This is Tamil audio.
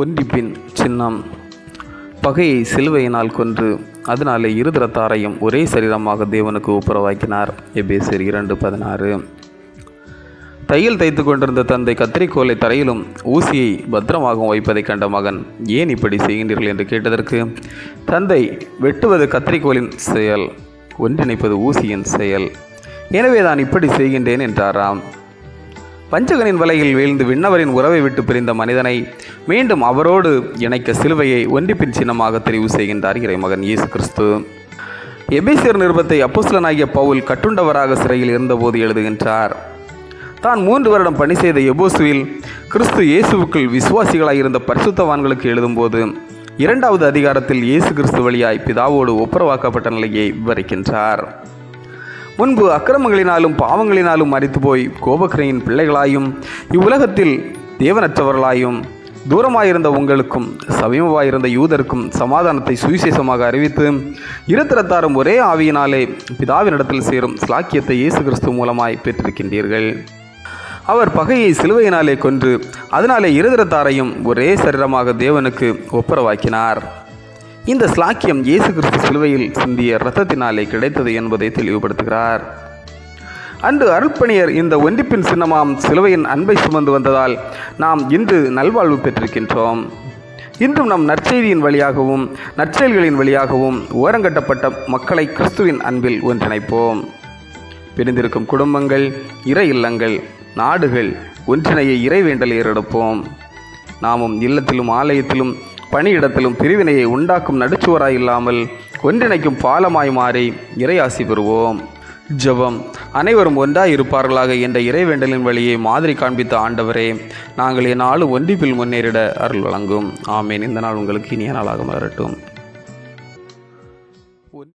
ஒன்றிப்பின் சின்னம். பகையை சிலுவையினால் கொன்று அதனாலே இருதரத்தாரையும் ஒரே சரீரமாக தேவனுக்கு ஒப்புரவாக்கினார் எபேசர் இரண்டு பதினாறு. தையல் தைத்து கொண்டிருந்த தந்தை கத்திரிக்கோலை தரையிலும் ஊசியை பத்திரமாகவும் வைப்பதைக் கண்ட மகன் ஏன் இப்படி செய்கின்றீர்கள்? என்று கேட்டதற்கு தந்தை வெட்டுவது கத்திரிக்கோலின் செயல் ஒன்றிணைப்பது ஊசியின் செயல். எனவே நான் இப்படி செய்கின்றேன் என்றாராம். பஞ்சகனின் வலையில் வீழ்ந்து விண்ணவரின் உறவை விட்டு பிரிந்த மனிதனை மீண்டும் அவரோடு இணைக்க சிலுவையை ஒன்றிப்பின் சின்னமாக தெரிவு செய்கின்றார் இறைமகன் இயேசு கிறிஸ்து. எபேசியர் நிருபத்தை அப்போஸ்தலனாகிய பவுல் கட்டுண்டவராக சிறையில் இருந்தபோது எழுதுகின்றார் தான் மூன்று வருடம் பணி செய்த எபோசுவில் கிறிஸ்து இயேசுவுக்குள் விசுவாசிகளாய் இருந்த பரிசுத்தவான்களுக்கு எழுதும்போது இரண்டாவது அதிகாரத்தில் இயேசு கிறிஸ்து வழியாய் பிதாவோடு ஒப்புரவாக்கப்பட்ட நிலையை விவரிக்கின்றார். முன்பு அக்கிரமங்களினாலும் பாவங்களினாலும் மறித்து போய் கோபக்கரையின் பிள்ளைகளாயும் இவ்வுலகத்தில் தேவனற்றவர்களாயும் தூரமாயிருந்த உங்களுக்கும் சமீபமாயிருந்த யூதருக்கும் சமாதானத்தை சுவிசேஷமாக அறிவித்து இருத்திரத்தாரும் ஒரே ஆவியினாலே பிதாவினிடத்தில் சேரும் ஸ்லாக்கியத்தை இயேசு கிறிஸ்து மூலமாய் பெற்றிருக்கின்றீர்கள். அவர் பகையை சிலுவையினாலே கொன்று அதனாலே இருதரத்தாரையும் ஒரே சரீரமாக தேவனுக்கு ஒப்புரவாக்கினார். இந்த ஸ்லாக்கியம் இயேசு கிறிஸ்து சிலுவையில் சிந்திய இரத்தத்தினாலே கிடைத்தது என்பதை தெளிவுபடுத்துகிறார். அன்று அருட்பணியர் இந்த ஒன்றிப்பின் சின்னமாம் சிலுவையின் அன்பை சுமந்து வந்ததால் நாம் இன்று நல்வாழ்வு பெற்றிருக்கின்றோம். இன்றும் நம் நற்செய்தியின் வழியாகவும் நற்செயல்களின் வழியாகவும் ஓரங்கட்டப்பட்ட மக்களை கிறிஸ்துவின் அன்பில் ஒன்றிணைப்போம். பிரிந்திருக்கும் குடும்பங்கள் இறை இல்லங்கள் நாடுகள் ஒன்றிணைய இறைவேண்டல் ஏறெடுப்போம். நாமும் இல்லத்திலும் ஆலயத்திலும் பணியிடத்திலும் பிரிவினையை உண்டாக்கும் நடுச்சுவராய் இல்லாமல் ஒன்றிணைக்கும் பாலமாய் மாறி இறையாசி பெறுவோம். ஜெபம். அனைவரும் ஒன்றாய் இருப்பார்களாக என்ற இறைவேண்டலின் வழியை மாதிரி காண்பித்த ஆண்டவரே நாங்கள் என் என்னாலும் ஒன்றிப்பில் முன்னேறிட அருள் வழங்கும். ஆமேன். இந்த நாள் உங்களுக்கு இனிய நாளாக மாறட்டும்